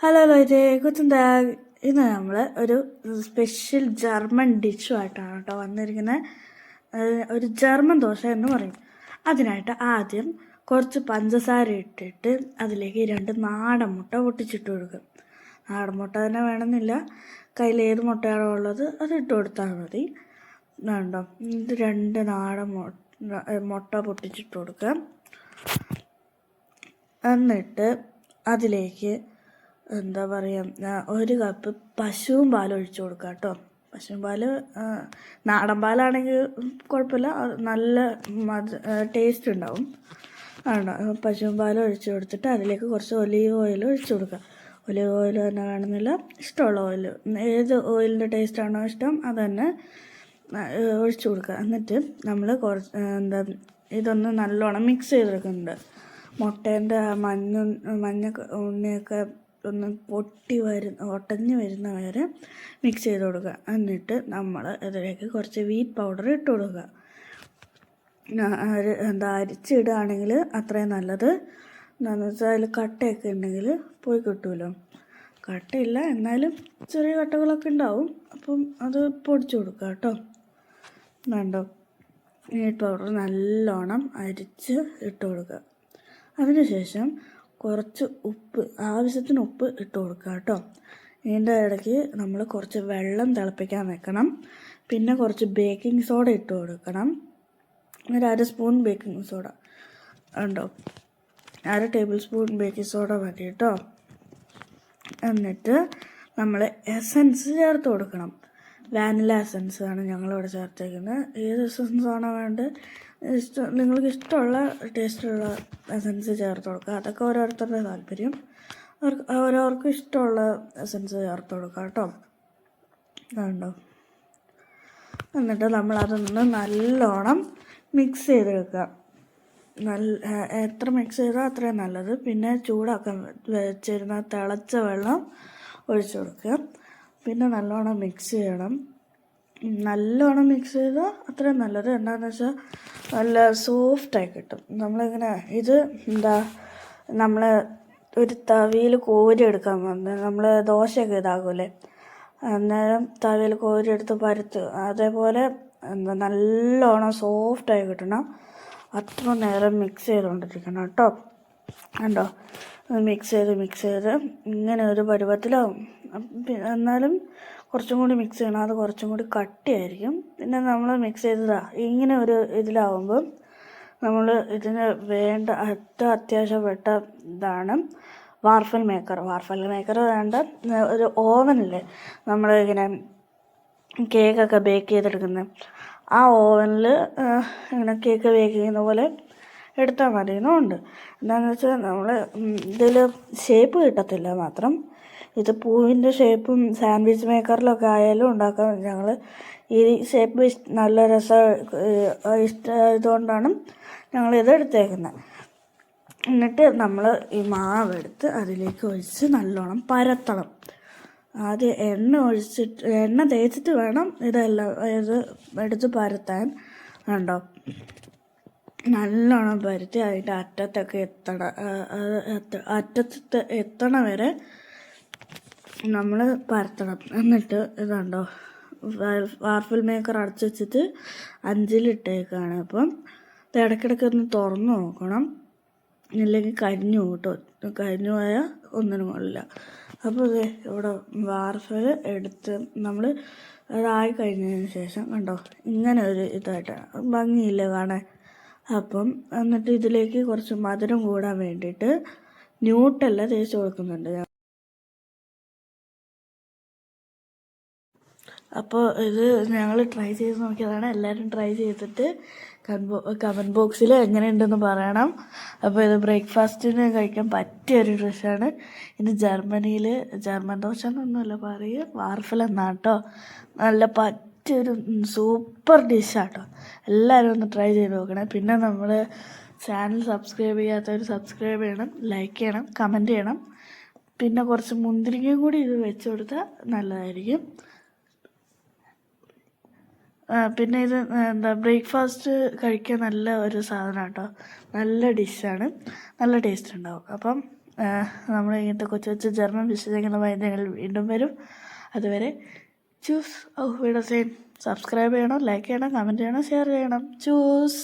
Hello ലോജെ ഡാഗ് ഇന്ന് നമ്മൾ ഒരു സ്പെഷ്യൽ ജർമ്മൻ ഡിഷുമായിട്ടാണ് കേട്ടോ വന്നിരിക്കുന്നത് ഒരു ജർമ്മൻ ദോശ എന്ന് പറയും. അതിനായിട്ട് ആദ്യം കുറച്ച് പഞ്ചസാര ഇട്ടിട്ട് അതിലേക്ക് രണ്ട് നാടൻ മുട്ട പൊട്ടിച്ചിട്ട് കൊടുക്കും. നാടൻ മുട്ട തന്നെ വേണമെന്നില്ല. കയ്യിൽ ഏത് മുട്ടയാണോ ഉള്ളത് അത് ഇട്ട് കൊടുത്താൽ മതി. വേണ്ടോ? ഇത് രണ്ട് നാടൻ മുട്ട പൊട്ടിച്ചിട്ട് കൊടുക്കുക എന്നിട്ട് അതിലേക്ക് എന്താ പറയുക ഒരു കപ്പ് പശുവും പാലും ഒഴിച്ചു കൊടുക്കുക കേട്ടോ പശുവും പാൽ നാടൻ പാലാണെങ്കിൽ കുഴപ്പമില്ല നല്ല ടേസ്റ്റ് ഉണ്ടാവും. ആണോ? പശുവും പാൽ ഒഴിച്ചു കൊടുത്തിട്ട് അതിലേക്ക് കുറച്ച് ഒലീവ് ഓയിൽ ഒഴിച്ചു കൊടുക്കുക ഒലീവ് ഓയിൽ തന്നെ വേണമെന്നില്ല ഇഷ്ടമുള്ള ഓയിൽ. ഏത് ഓയിലിന്റെ ടേസ്റ്റാണോ ഇഷ്ടം അത് തന്നെ ഒഴിച്ചു കൊടുക്കുക എന്നിട്ട് നമ്മൾ കുറച്ച് എന്താ ഇതൊന്ന് നല്ലോണം മിക്സ് ചെയ്തെടുക്കുന്നുണ്ട്. മുട്ടേന്റെ മഞ്ഞ മഞ്ഞ ഉണ്ണിയൊക്കെ ഒന്ന് പൊട്ടി വരുന്ന ഒട്ടഞ്ഞ് വരുന്ന വരെ മിക്സ് ചെയ്ത് കൊടുക്കുക. എന്നിട്ട് നമ്മൾ ഇതിലേക്ക് കുറച്ച് വീറ്റ് പൗഡർ ഇട്ട് കൊടുക്കുക. എന്താ അരിച്ചിടുകയാണെങ്കിൽ അത്രയും നല്ലത്. എന്താണെന്ന് വെച്ചാൽ അതിൽ കട്ടയൊക്കെ ഉണ്ടെങ്കിൽ പോയി കിട്ടുമല്ലോ കട്ടയില്ല എന്നാലും ചെറിയ കട്ടകളൊക്കെ ഉണ്ടാവും. അപ്പം അത് പൊടിച്ചു കൊടുക്കുക കേട്ടോ. വേണ്ടോ വീറ്റ് പൗഡർ നല്ലോണം അരിച്ച് ഇട്ട് കൊടുക്കുക. അതിനുശേഷം കുറച്ച് ഉപ്പ് ആവശ്യത്തിന് ഉപ്പ് ഇട്ട് കൊടുക്കുക കേട്ടോ. ഇതിന്റെ ഇടയ്ക്ക് നമ്മൾ കുറച്ച് വെള്ളം തിളപ്പിക്കാൻ വെക്കണം. പിന്നെ കുറച്ച് ബേക്കിംഗ് സോഡ ഇട്ട് കൊടുക്കണം. ഒരു അര സ്പൂൺ ബേക്കിംഗ് സോഡ ഉണ്ടോ? അര ടേബിൾ സ്പൂൺ ബേക്കിംഗ് സോഡ മതി കേട്ടോ. എന്നിട്ട് നമ്മൾ എസൻസ് ചേർത്ത് കൊടുക്കണം. വാനില എസൻസ് ആണ് ഞങ്ങളിവിടെ ചേർത്തേക്കുന്നത്. ഏത് എസൻസ് ആണോ വേണ്ടത്. ഇഷ്ടം നിങ്ങൾക്ക് ഇഷ്ടമുള്ള ടേസ്റ്റുള്ള എസൻസ് ചേർത്ത് കൊടുക്കുക. അതൊക്കെ ഓരോരുത്തരുടെ താല്പര്യം. അവർക്ക് ഓരോർക്കും ഇഷ്ടമുള്ള എസൻസ് ചേർത്ത് കൊടുക്കുക കേട്ടോ. കണ്ടോ? എന്നിട്ട് നമ്മൾ അതൊന്ന് നല്ലോണം മിക്സ് ചെയ്ത് വെക്കുക നല്ല എത്ര മിക്സ് ചെയ്താൽ അത്രയും നല്ലത്. പിന്നെ ചൂടാക്കാൻ വെച്ചിരുന്ന തിളച്ച വെള്ളം ഒഴിച്ചു കൊടുക്കുക. പിന്നെ നല്ലോണം മിക്സ് ചെയ്യണം. നല്ലോണം മിക്സ് ചെയ്താൽ അത്രയും നല്ലത്. എന്താണെന്ന് വെച്ചാൽ നല്ല സോഫ്റ്റായി കിട്ടും. നമ്മളിങ്ങനെ ഇത് എന്താ നമ്മൾ ഒരു തവിയിൽ കോരി എടുക്കാൻ വന്ന് നമ്മൾ ദോശയൊക്കെ ഇതാകൂലേ അന്നേരം തവിയിൽ കോരി എടുത്ത് പരത്ത് അതേപോലെ എന്താ നല്ലോണം സോഫ്റ്റായി കിട്ടണം. അത്ര നേരം മിക്സ് ചെയ്തുകൊണ്ടിരിക്കണം കേട്ടോ. കണ്ടോ? മിക്സ് ചെയ്ത് മിക്സ് ചെയ്ത്. ഇങ്ങനെ ഒരു പരുവത്തിലാവും. എന്നാലും കുറച്ചും കൂടി മിക്സ് ചെയ്യണം. അത് കുറച്ചും കൂടി കട്ടിയായിരിക്കും. പിന്നെ നമ്മൾ മിക്സ് ചെയ്തതാ ഇങ്ങനെ ഒരു ഇതിലാവുമ്പം നമ്മൾ ഇതിന് വേണ്ട ഏറ്റവും അത്യാവശ്യപ്പെട്ട ഇതാണ് വാർഫൽ മേക്കർ. വാർഫൽ മേക്കർ വേണ്ട ഒരു ഓവനില്ലേ നമ്മൾ ഇങ്ങനെ കേക്കൊക്കെ ബേക്ക് ചെയ്തെടുക്കുന്നത് ആ ഓവനിൽ ഇങ്ങനെ കേക്ക് ബേക്ക് ചെയ്യുന്ന പോലെ എടുത്താൽ മതി. എന്നുണ്ട് എന്താണെന്ന് വെച്ചാൽ നമ്മൾ ഇതിൽ ഷേപ്പ് കിട്ടത്തില്ല മാത്രം. ഇത് പൂവിന്റെ ഷേപ്പും സാൻഡ്വിച്ച് മേക്കറിലൊക്കെ ആയാലും ഉണ്ടാക്കാൻ ഞങ്ങൾ ഈ ഷേപ്പ് നല്ല രസം ഇഷ്ടമായതുകൊണ്ടാണ് ഞങ്ങൾ ഇത് എടുത്തേക്കുന്നത് എന്നിട്ട് നമ്മൾ ഈ മാവ് എടുത്ത് അതിലേക്ക് ഒഴിച്ച് നല്ലോണം പരത്തണം. ആദ്യം എണ്ണ ഒഴിച്ചിട്ട് എണ്ണ തേച്ചിട്ട് വേണം ഇതെല്ലാം ഇത് എടുത്ത് പരത്താൻ. കണ്ടോ? നല്ലോണം പരത്തി അതിന്റെ അറ്റത്തൊക്കെ എത്തണം. അറ്റത്ത് എത്തണ വരെ നമ്മൾ പരത്തണം. എന്നിട്ട് ഇതുണ്ടോ വാർഫിൽ മേക്കർ അടച്ചു വെച്ചിട്ട് അഞ്ചിലിട്ടേക്കാണ്. അപ്പം ഇടയ്ക്കിടയ്ക്ക് ഒന്ന് തുറന്ന് നോക്കണം. ഇല്ലെങ്കിൽ കരിഞ്ഞു കൂട്ടോ കരിഞ്ഞു പോയാൽ ഒന്നിനും കൊള്ളില്ല. അപ്പോൾ ഇത് ഇവിടെ വാർഫൽ എടുത്ത് നമ്മൾ അതായി കഴിഞ്ഞതിന് ശേഷം കണ്ടോ ഇങ്ങനെ ഒരു ഇതായിട്ടാണ്. ഭംഗിയില്ലേ കാണാൻ? അപ്പം എന്നിട്ട് ഇതിലേക്ക് കുറച്ച് മധുരം കൂടാൻ വേണ്ടിയിട്ട് ന്യൂട്ടല്ല തേച്ച് കൊടുക്കുന്നുണ്ട്. അപ്പോൾ ഇത് ഞങ്ങൾ ട്രൈ ചെയ്ത് നോക്കിയതാണ്. എല്ലാവരും ട്രൈ ചെയ്തിട്ട് കമന്റ് ബോക്സിൽ എങ്ങനെയുണ്ടെന്ന് പറയണം. അപ്പോൾ ഇത് ബ്രേക്ക്ഫാസ്റ്റിന് കഴിക്കാൻ പറ്റിയ ഒരു ഡിഷാണ്. ഇത് ജർമ്മനിയിൽ ജർമ്മൻ ദോശ എന്നൊന്നുമല്ല പറയുക വാർഫൽ എന്നാട്ടോ. നല്ല പറ്റിയൊരു സൂപ്പർ ഡിഷാട്ടോ എല്ലാവരും ഒന്ന് ട്രൈ ചെയ്ത് നോക്കണം. പിന്നെ നമ്മൾ ചാനൽ സബ്സ്ക്രൈബ് ചെയ്യാത്തവർ സബ്സ്ക്രൈബ് ചെയ്യണം ലൈക്ക് ചെയ്യണം കമന്റ് ചെയ്യണം. പിന്നെ കുറച്ച് മുന്തിരിങ്ങയും കൂടി ഇത് വെച്ച് കൊടുത്താൽ നല്ലതായിരിക്കും. പിന്നെ ഇത് എന്താ ബ്രേക്ക്ഫാസ്റ്റ് കഴിക്കാൻ നല്ല ഒരു സാധനം കേട്ടോ നല്ല ഡിഷാണ് നല്ല ടേസ്റ്റ് ഉണ്ടാവും. അപ്പം നമ്മൾ ഇങ്ങനത്തെ കൊച്ചു കൊച്ചു ജർമ്മൻ വിശേഷങ്ങളുമായി ഞങ്ങൾ വീണ്ടും വരും. അതുവരെ ചൂസ് ഓ വീഡിയോ സബ്സ്ക്രൈബ് ചെയ്യണം ലൈക്ക് ചെയ്യണം കമന്റ് ചെയ്യണം ഷെയർ ചെയ്യണം. ചൂസ്